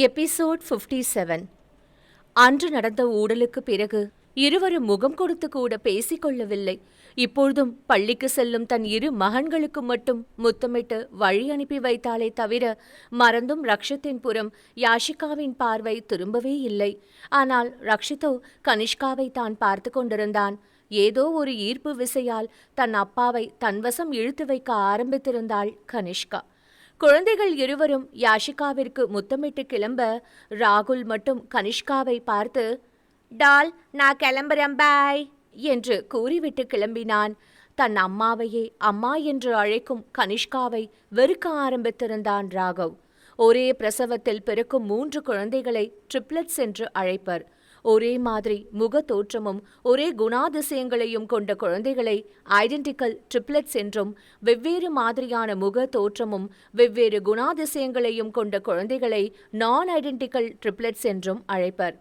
Episode 57 seven அன்று நடந்த ஊடலுக்கு பிறகு இருவரும் முகம் கொடுத்து கூட பேசிக் கொள்ளவில்லை இப்பொழுதும் பள்ளிக்கு செல்லும் தன் இரு மகன்களுக்கு மட்டும் முத்தமிட்டு வழி அனுப்பி வைத்தாலே தவிர மறந்தும் ரக்ஷத்தின் புறம் யாஷிகாவின் பார்வை திரும்பவே இல்லை. ஆனால் ரக்ஷிதோ கனிஷ்காவை தான் பார்த்து கொண்டிருந்தான். ஏதோ ஒரு ஈர்ப்பு விசையால் தன் அப்பாவை தன்வசம் இழுத்து வைக்க ஆரம்பித்திருந்தாள் கனிஷ்கா. குழந்தைகள் இருவரும் யாஷிகாவிற்கு முத்தமிட்டு கிளம்ப ராகுல் மட்டும் கனிஷ்காவை பார்த்து டால் நான் கிளம்புறேன் பாய் என்று கூறிவிட்டு கிளம்பினான். தன் அம்மாவையே அம்மா என்று அழைக்கும் கனிஷ்காவை வெறுக்க ஆரம்பித்திருந்தான் ராகவ். ஒரே பிரசவத்தில் பிறக்கும் மூன்று குழந்தைகளை ட்ரிப்ளட்ஸ் என்று அழைப்பர். ஒரே மாதிரி முக தோற்றமும் ஒரே குணாதிசயங்களையும் கொண்ட குழந்தைகளை ஐடென்டிக்கல் ட்ரிப்ளெட்ஸ் என்றும் வெவ்வேறு மாதிரியான முக தோற்றமும் வெவ்வேறு குணாதிசயங்களையும் கொண்ட குழந்தைகளை நான் ஐடென்டிக்கல் ட்ரிப்ளெட்ஸ் என்றும் அழைப்பர்.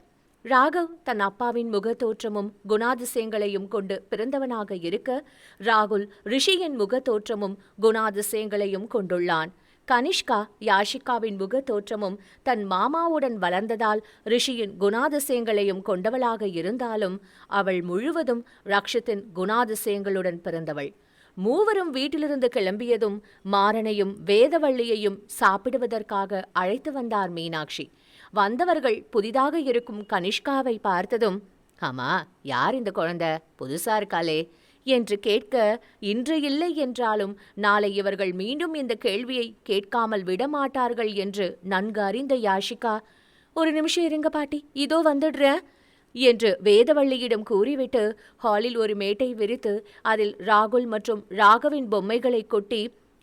ராகவ் தன் அப்பாவின் முகத்தோற்றமும் குணாதிசயங்களையும் கொண்டு பிறந்தவனாக இருக்க ராகுல் ரிஷியின் முகத்தோற்றமும் குணாதிசயங்களையும் கொண்டுள்ளான். கனிஷ்கா யாஷிகாவின் முக தோற்றமும் தன் மாமாவுடன் வளர்ந்ததால் ரிஷியின் குணாதிசயங்களையும் கொண்டவளாக இருந்தாலும் அவள் முழுவதும் ரக்ஷத்தின் குணாதிசயங்களுடன் பிறந்தவள். மூவரும் வீட்டிலிருந்து கிளம்பியதும் மாறனையும் வேதவள்ளியையும் சாப்பிடுவதற்காக அழைத்து வந்தார் மீனாட்சி. வந்தவர்கள் புதிதாக இருக்கும் கனிஷ்காவை பார்த்ததும் ஆமா யார் இந்த குழந்தை? புதுசா இருக்காளே. என்று கேட்க இன்று இல்லை என்றாலும் நாளை இவர்கள் மீண்டும் இந்த கேள்வியை கேட்காமல் விடமாட்டார்கள் என்று நன்கு அறிந்த யாஷிகா ஒரு நிமிஷம் இருங்க பாட்டி இதோ வந்துடுறேன் என்று வேதவள்ளியிடம் கூறிவிட்டு ஹாலில் ஒரு மேட்டை விரித்து அதில் ராகுல் மற்றும் ராகவின் பொம்மைகளை கொட்டி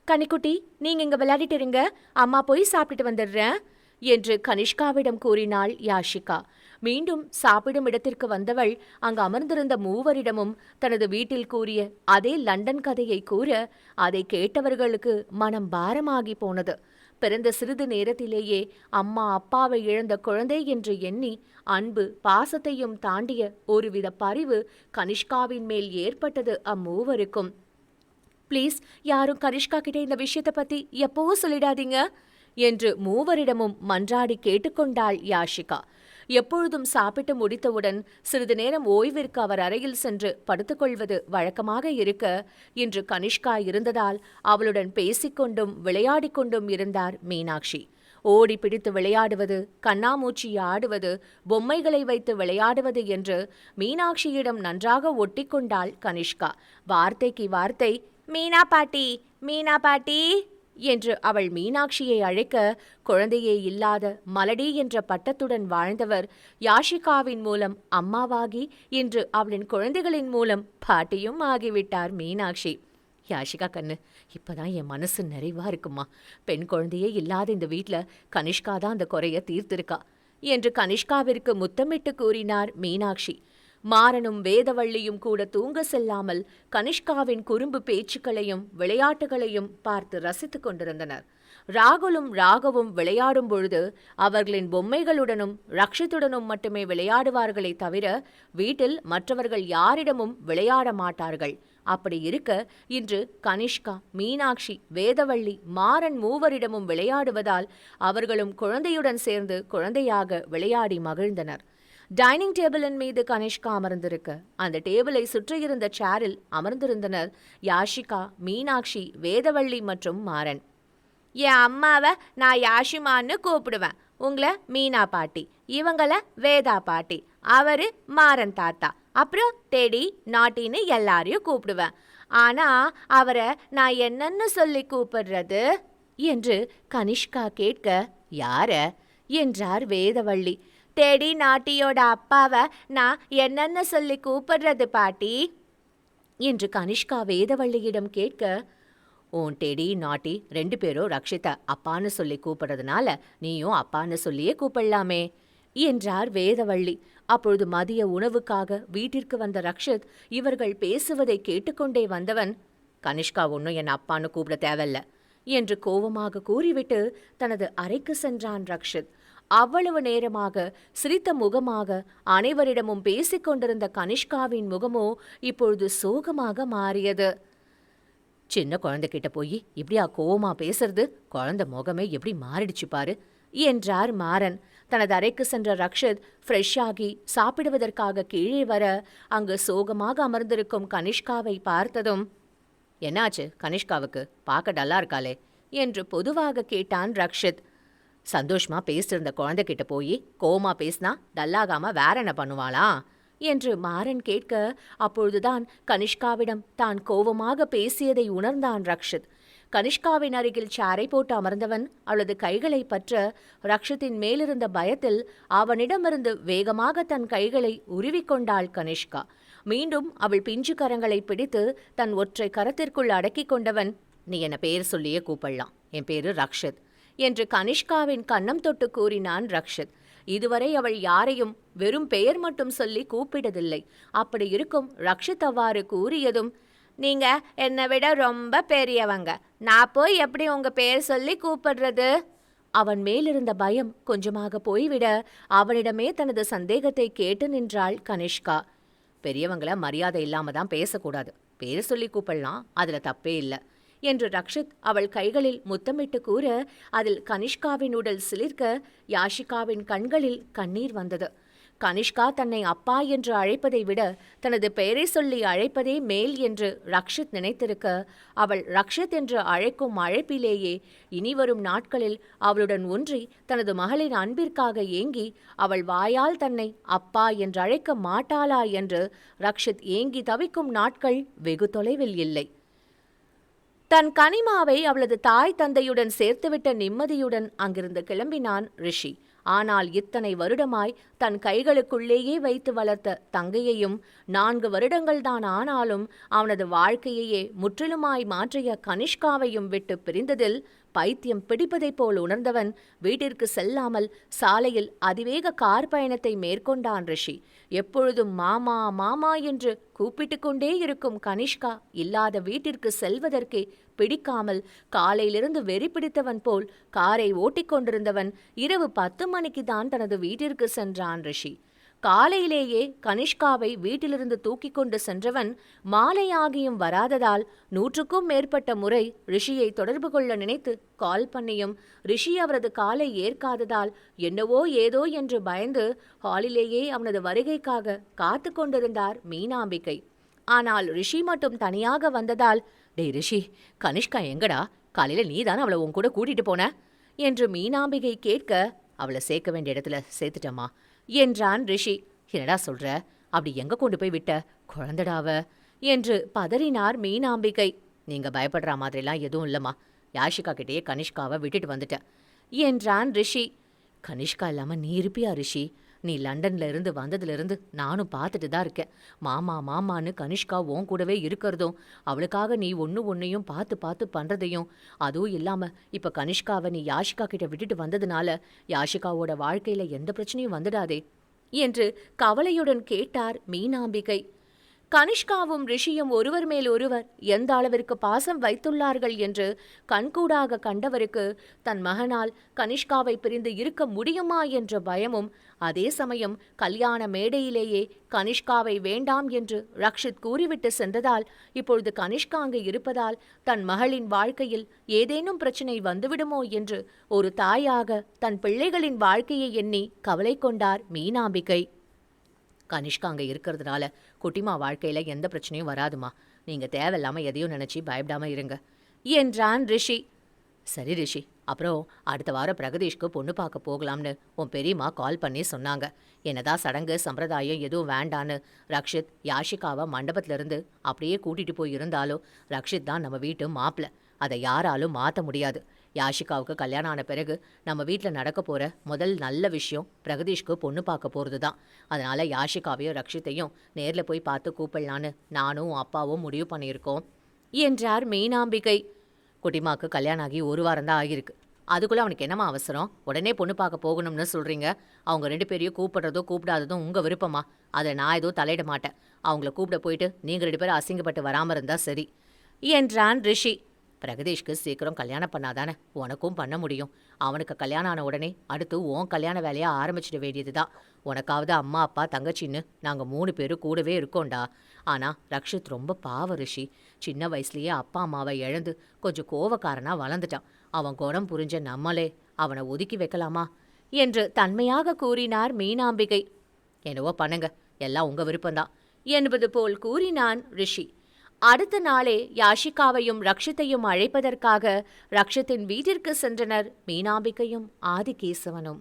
கனிக்குட்டி நீங்க இங்க விளையாடிட்டு இருங்க அம்மா போய் சாப்பிட்டுட்டு வந்துடுறேன் என்று கனிஷ்காவிடம் கூறினாள் யாஷிகா. மீண்டும் சாப்பிடும் இடத்திற்கு வந்தவள் அங்கு அமர்ந்திருந்த மூவரிடமும் தனது வீட்டில் கூறிய அதே லண்டன் கதையை கூற அதை கேட்டவர்களுக்கு மனம் பாரமாகி போனது. பிறந்த சிறிது நேரத்திலேயே அம்மா அப்பாவை இழந்த குழந்தை என்று எண்ணி அன்பு பாசத்தையும் தாண்டிய ஒருவித பரிவு கனிஷ்காவின் மேல் ஏற்பட்டது அம்மூவருக்கும். ப்ளீஸ் யாரும் கனிஷ்கா கிட்ட இந்த விஷயத்தை பத்தி எப்பவும் சொல்லிடாதீங்க என்று மூவரிடமும் மன்றாடி கேட்டுக்கொண்டாள் யாஷிகா. எப்பொழுதும் சாப்பிட்டு முடித்தவுடன் சிறிது நேரம் ஓய்விற்கு அவர் அறையில் சென்று படுத்துக்கொள்வது வழக்கமாக இருக்க இன்று கனிஷ்கா இருந்ததால் அவளுடன் பேசிக்கொண்டும் விளையாடிக் கொண்டும் இருந்தார் மீனாட்சி. ஓடி பிடித்து விளையாடுவது கண்ணாமூச்சி ஆடுவது பொம்மைகளை வைத்து விளையாடுவது என்று மீனாட்சியிடம் நன்றாக ஒட்டிக்கொண்டாள் கனிஷ்கா. வார்த்தைக்கு வார்த்தை மீனா பாட்டி மீனா பாட்டி! என்று அவள் மீனாட்சியை அழைக்க குழந்தையே இல்லாத மலடி என்ற பட்டத்துடன் வாழ்ந்தவர் யாஷிகாவின் மூலம் அம்மாவாகி இன்று அவளின் குழந்தைகளின் மூலம் பாட்டியும் ஆகிவிட்டார் மீனாட்சி. யாஷிகா கண்ணு இப்பதான் என் மனசு நிறைவா இருக்குமா? பெண் குழந்தையே இல்லாத இந்த வீட்ல கனிஷ்கா தான் அந்த குறைய தீர்த்திருக்கா? என்று கனிஷ்காவிற்கு முத்தமிட்டு கூறினார் மீனாட்சி. மாறனும் வேதவள்ளியும் கூட தூங்க செல்லாமல் கனிஷ்காவின் குறும்பு பேச்சுக்களையும் விளையாட்டுகளையும் பார்த்து ரசித்துக் கொண்டிருந்தனர். ராகுலும் ராகவும் விளையாடும் பொழுது அவர்களின் பொம்மைகளுடனும் ரக்ஷித்துடனும் மட்டுமே விளையாடுவார்களே தவிர வீட்டில் மற்றவர்கள் யாரிடமும் விளையாட மாட்டார்கள். அப்படி இருக்க இன்று கனிஷ்கா மீனாட்சி வேதவள்ளி மாறன் மூவரிடமும் விளையாடுவதால் அவர்களும் குழந்தையுடன் சேர்ந்து குழந்தையாக விளையாடி மகிழ்ந்தனர். டைனிங் டேபிளின் மீது கனிஷ்கா அமர்ந்திருக்க. அந்த டேபிளை சுற்றியிருந்த சேரில் அமர்ந்திருந்தனர் யாஷிகா மீனாட்சி வேதவள்ளி மற்றும் மாறன். என் அம்மாவை நான் யாஷிமான்னு கூப்பிடுவேன். உங்களை மீனா பாட்டி இவங்கள வேதா பாட்டி அவரு மாறன் தாத்தா. அப்புறம் தேடி நாட்டின்னு எல்லாரையும் கூப்பிடுவேன். ஆனா அவரை நான் என்னன்னு சொல்லி கூப்பிடுறது? என்று கனிஷ்கா கேட்க யார? என்றார் வேதவள்ளி. டெடி நாட்டியோட அப்பாவை நான் என்னென்ன சொல்லி கூப்பிடுறது பாட்டி? என்று கனிஷ்கா வேதவள்ளியிடம் கேட்க உன் டெடி நாட்டி ரெண்டு பேரும் ரக்ஷிதா அப்பான்னு சொல்லி கூப்பிடுறதுனால நீயும் அப்பான்னு சொல்லியே கூப்பிடலாமே என்றார் வேதவள்ளி. அப்பொழுது மதிய உணவுக்காக வீட்டிற்கு வந்த ரக்ஷித் இவர்கள் பேசுவதை கேட்டுக்கொண்டே வந்தவன் கனிஷ்கா ஒன்றும் என் அப்பான்னு கூப்பிட தேவையில்ல என்று கோபமாக கூறிவிட்டு தனது அறைக்கு சென்றான் ரக்ஷித். அவ்வளவு நேரமாக சிரித்த முகமாக அனைவரிடமும் பேசிக்கொண்டிருந்த கனிஷ்காவின் முகமோ இப்பொழுது சோகமாக மாறியது. சின்ன குழந்தைகிட்ட போய் இப்படியா கோவமா பேசுறது? குழந்தை முகமே எப்படி மாறிடுச்சு பாரு என்றார் மாறன். தனது அறைக்கு சென்ற ரக்ஷத் ஃப்ரெஷ் ஆகி சாப்பிடுவதற்காக கீழே வர அங்கு சோகமாக அமர்ந்திருக்கும் கனிஷ்காவை பார்த்ததும் என்னாச்சு கனிஷ்காவுக்கு? பார்க்க டல்லா இருக்காளே என்று பொதுவாக கேட்டான் ரக்ஷித். சந்தோஷமா பேசிருந்த குழந்தைகிட்ட போய் கோமா பேசினா டல்லாகாம வேற என்ன பண்ணுவாளா? என்று மாறன் கேட்க அப்பொழுதுதான் கனிஷ்காவிடம் தான் கோபமாக பேசியதை உணர்ந்தான் ரக்ஷித். கனிஷ்காவின் அருகில் சேரை போட்டு அமர்ந்தவன் அவளது கைகளை பற்ற ரக்ஷித்தின் மேலிருந்த பயத்தில் அவனிடமிருந்து வேகமாக தன் கைகளை உருவிக்கொண்டாள் கனிஷ்கா. மீண்டும் அவள் பிஞ்சு கரங்களை பிடித்து தன் ஒற்றை கரத்திற்குள் அடக்கிக் கொண்டவன் நீ என்ன பேர் சொல்லியே கூப்பிடலாம். என் பேரு ரக்ஷித். என்று கனிஷ்காவின் கன்னம் தொட்டு கூறினான் ரக்ஷித். இதுவரை அவள் யாரையும் வெறும் பெயர் மட்டும் சொல்லி கூப்பிடதில்லை அப்படி இருக்கும் ரக்ஷித் அவ்வாறு கூறியதும் நீங்க என்னை விட ரொம்ப பெரியவங்க. நான் போய் எப்படி உங்க பெயர் சொல்லி கூப்பிடுறது? அவன் மேலிருந்த பயம் கொஞ்சமாக போய்விட அவனிடமே தனது சந்தேகத்தை கேட்டு நின்றாள் கனிஷ்கா. பெரியவங்கள மரியாதை இல்லாம தான் பேசக்கூடாது. பேர் சொல்லி கூப்பிடலாம். அதுல தப்பே இல்லை. என்று ரக்ஷித் அவள் கைகளில் முத்தமிட்டு கூற அதில் கனிஷ்காவின் உடல் சிலிர்க்க யாஷிகாவின் கண்களில் கண்ணீர் வந்தது. கனிஷ்கா தன்னை அப்பா என்று அழைப்பதை விட தனது பெயரை சொல்லி அழைப்பதே மேல் என்று ரக்ஷித் நினைத்திருக்க அவள் ரக்ஷித் என்று அழைக்கும் அழைப்பிலேயே இனிவரும் நாட்களில் அவளுடன் ஒன்றி தனது மகளின் அன்பிற்காக ஏங்கி அவள் வாயால் தன்னை அப்பா என்று அழைக்க மாட்டாளா என்று ரக்ஷித் ஏங்கி தவிக்கும் நாட்கள் வெகு தொலைவில் இல்லை. தன் கனிமாவை அவளது தாய் தந்தையுடன் சேர்த்துவிட்ட நிம்மதியுடன் அங்கிருந்து கிளம்பினான் ரிஷி. ஆனால் இத்தனை வருடமாய் தன் கைகளுக்குள்ளேயே வைத்து வளர்த்த தங்கையையும் நான்கு வருடங்கள்தான் ஆனாலும் அவனது வாழ்க்கையையே முற்றிலுமாய் மாற்றிய கனிஷ்காவையும் விட்டு பிரிந்ததில் பைத்தியம் பிடிப்பதைப் போல் உணர்ந்தவன் வீட்டிற்கு செல்லாமல் சாலையில் அதிவேக கார் பயணத்தை மேற்கொண்டான் ரிஷி. எப்பொழுதும் மாமா மாமா என்று கூப்பிட்டு கொண்டே இருக்கும் கனிஷ்கா இல்லாத வீட்டிற்கு செல்வதற்கே பிடிக்காமல் காலையிலிருந்து வெறி பிடித்தவன் போல் காரை ஓட்டிக்கொண்டிருந்தவன் இரவு பத்து மணிக்கு தான் தனது வீட்டிற்கு சென்றான் ரிஷி. காலையிலேயே கனிஷ்காவை வீட்டிலிருந்து தூக்கி கொண்டு சென்றவன் மாலையாகியும் வராததால் நூற்றுக்கும் மேற்பட்ட முறை ரிஷியை தொடர்பு கொள்ள நினைத்து கால் பண்ணியும் ரிஷி அவரது காலை ஏற்காததால் என்னவோ ஏதோ என்று பயந்து ஹாலிலேயே அவனது வருகைக்காக காத்து கொண்டிருந்தார் மீனாம்பிகை. ஆனால் ரிஷி மட்டும் தனியாக வந்ததால் டேய் ரிஷி கனிஷ்கா எங்கடா? காலையில நீதான் அவளை உன் கூட கூட்டிட்டு போன? என்று மீனாம்பிகை கேட்க அவளை சேர்க்க வேண்டிய இடத்துல சேர்த்துட்டம்மா என்றான் ரிஷி. என்னடா சொல்ற? அப்படி எங்க கொண்டு போய் விட்ட? குழந்தடாவ என்று பதறினார் மீனாம்பிகை. நீங்க பயப்படுற மாதிரிலாம் எதுவும் இல்லம்மா. யாஷிகா கிட்டேயே கனிஷ்காவை விட்டுட்டு வந்துட்டேன் என்றான் ரிஷி. கனிஷ்கா இல்லாம நீ இருப்பியா ரிஷி? நீ லண்டன்ல இருந்து வந்ததுலேருந்து நானும் பார்த்துட்டு தான் இருக்கேன். மாமா மாமான்னு கனிஷ்கா உன் கூடவே இருக்கிறதும் அவளுக்காக நீ ஒன்று ஒன்றையும் பார்த்து பார்த்து பண்ணுறதையும் அதுவும் இல்லாமல் இப்போ கனிஷ்காவை நீ யாஷிகா கிட்ட விட்டுட்டு வந்ததுனால யாஷிகாவோட வாழ்க்கையில் எந்த பிரச்சனையும் வந்துடாதே என்று கவலையுடன் கேட்டார் மீனாம்பிகை. கனிஷ்காவும் ரிஷியும் ஒருவர் மேல் ஒருவர் எந்த அளவிற்கு பாசம் வைத்துள்ளார்கள் என்று கண்கூடாக கண்டவருக்கு தன் மகனால் கனிஷ்காவை பிரிந்து இருக்க முடியுமா என்ற பயமும் அதே சமயம் கல்யாண மேடையிலேயே கனிஷ்காவை வேண்டாம் என்று ரக்ஷித் கூறிவிட்டு சென்றதால் இப்பொழுது கனிஷ்கா அங்கு இருப்பதால் தன் மகளின் வாழ்க்கையில் ஏதேனும் பிரச்சனை வந்துவிடுமோ என்று ஒரு தாயாக தன் பிள்ளைகளின் வாழ்க்கையை எண்ணி கவலை கொண்டார் மீனாம்பிகை. கனிஷ்கா அங்கே இருக்கிறதுனால குட்டிமா வாழ்க்கையில் எந்த பிரச்சனையும் வராதுமா. நீங்கள் தேவையில்லாமல் எதையும் நினச்சி பயப்படாமல் இருங்க. என்றான் ரிஷி. சரி ரிஷி அப்புறம் அடுத்த வாரம் பிரகதீஷ்க்கு பொண்ணு பார்க்க போகலாம்னு உன் பெரியம்மா கால் பண்ணி சொன்னாங்க. என்னதான் சடங்கு சம்பிரதாயம் எதுவும் வேண்டான்னு ரக்ஷித் யாஷிகாவை மண்டபத்திலிருந்து அப்படியே கூட்டிகிட்டு போய் இருந்தாலும் ரக்ஷித் தான் நம்ம வீட்டு மாப்பிள்ள அதை யாராலும் மாற்ற முடியாது. யாஷிகாவுக்கு கல்யாணம் ஆன பிறகு நம்ம வீட்டில் நடக்க போகிற முதல் நல்ல விஷயம் பிரகதீஷ்க்கு பொண்ணு பார்க்க போகிறது தான் அதனால் யாஷிகாவையும் ரக்ஷித்தையும் நேரில் போய் பார்த்து கூப்பிடலான்னு நானும் அப்பாவும் முடிவு பண்ணியிருக்கோம் என்றார் மீனாம்பிகை. குட்டிமாவுக்கு கல்யாணம் ஆகி ஒரு வாரம் தான் ஆகியிருக்கு. அதுக்குள்ளே அவனுக்கு என்னம்மா அவசரம்? உடனே பொண்ணு பார்க்க போகணும்னு சொல்கிறீங்க அவங்க ரெண்டு பேரையும் கூப்பிடுறதோ கூப்பிடாததும் உங்கள் விருப்பமா? அதை நான் எதுவும் தலையிட மாட்டேன். அவங்கள கூப்பிட போயிட்டு நீங்கள் ரெண்டு பேரும் அசிங்கப்பட்டு வராமல் இருந்தால் சரி என்றான் ரிஷி. பிரகதீஷ்க்கு சீக்கிரம் கல்யாணம் பண்ணாதானே உனக்கும் பண்ண முடியும். அவனுக்கு கல்யாணம் ஆன உடனே அடுத்து உன் கல்யாண வேலையை ஆரம்பிச்சிட வேண்டியது தான் உனக்காவது அம்மா அப்பா தங்கச்சின்னு நாங்கள் மூணு பேரும் கூடவே இருக்கோண்டா ஆனால் ரக்ஷித் ரொம்ப பாவ ரிஷி. சின்ன வயசுலேயே அப்பா அம்மாவை இழந்து கொஞ்சம் கோவக்காரனாக வளர்ந்துட்டான். அவன் குணம் புரிஞ்ச நம்மளே அவனை ஒதுக்கி வைக்கலாமா என்று தன்மையாக கூறினார் மீனாம்பிகை. என்னவோ பண்ணுங்க. எல்லாம் உங்கள் விருப்பம்தான். என்பது போல் கூறினான் ரிஷி. அடுத்த நாளே யாஷிகாவையும் ரக்ஷித்தையும் அழைப்பதற்காக ரக்ஷித்தின் வீட்டிற்கு சென்றனர் மீனாம்பிகையும் ஆதிகேசவனும்.